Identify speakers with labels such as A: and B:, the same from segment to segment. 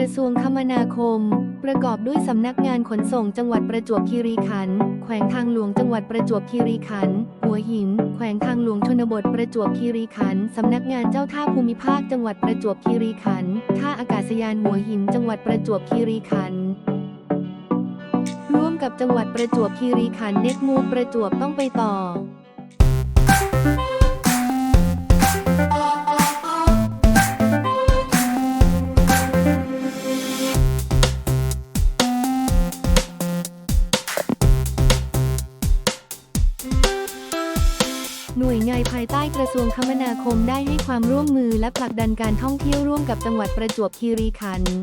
A: ระทรวงคมนาคม ประกอบด้วยสำนักงานขนส่งจังหวัดประจวบคีรีขันธ์แขวงทางหลวงจังหวัดประจวบคีรีขันธ์หัวหิน แขวงทางหลวงชนบทประจวบคีรีขันธ์สำนักงานเจ้าท่าภูมิภาคจังหวัดประจวบคีรีขันธ์ท่าอากาศยานหัวหิน จังหวัดประจวบคีรีขันธ์ร่วมกับจังหวัดประจวบคีรีขันธ์เน็ตมูประจวบต้องไปต่อ หน่วยงานภายใต้กระทรวงคมนาคมได้ให้ความร่วมมือและผลักดันการท่องเที่ยวร่วมกับจังหวัดประจวบคีรีขันธ์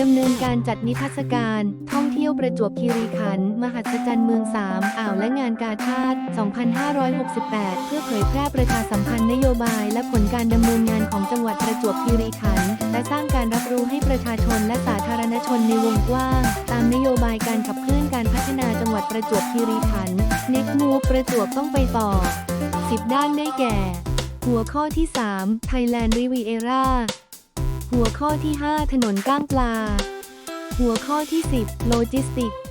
A: ดำเนินการจัดนิทรรศการ ท่องเที่ยวประจวบคีรีขันธ์มหัศจรรย์เมืองสามอ่าวและงานกาชาติ 2568 เพื่อเผยแพร่ประชาสัมพันธ์นโยบาย และผลการดำเนินงานของจังหวัดประจวบคีรีขันธ์และสร้างการรับรู้ให้ประชาชนและสาธารณชนในวงกว้าง ตามนโยบายการขับเคลื่อนการพัฒนาจังหวัดประจวบคีรีขันธ์ Next Move ประจวบต้องไปต่อ 10 ด้านได้แก่ หัวข้อที่ 3 Thailand Riviera หัวข้อที่ 5 ถนนก้างปลา หัวข้อที่ 10 Logistics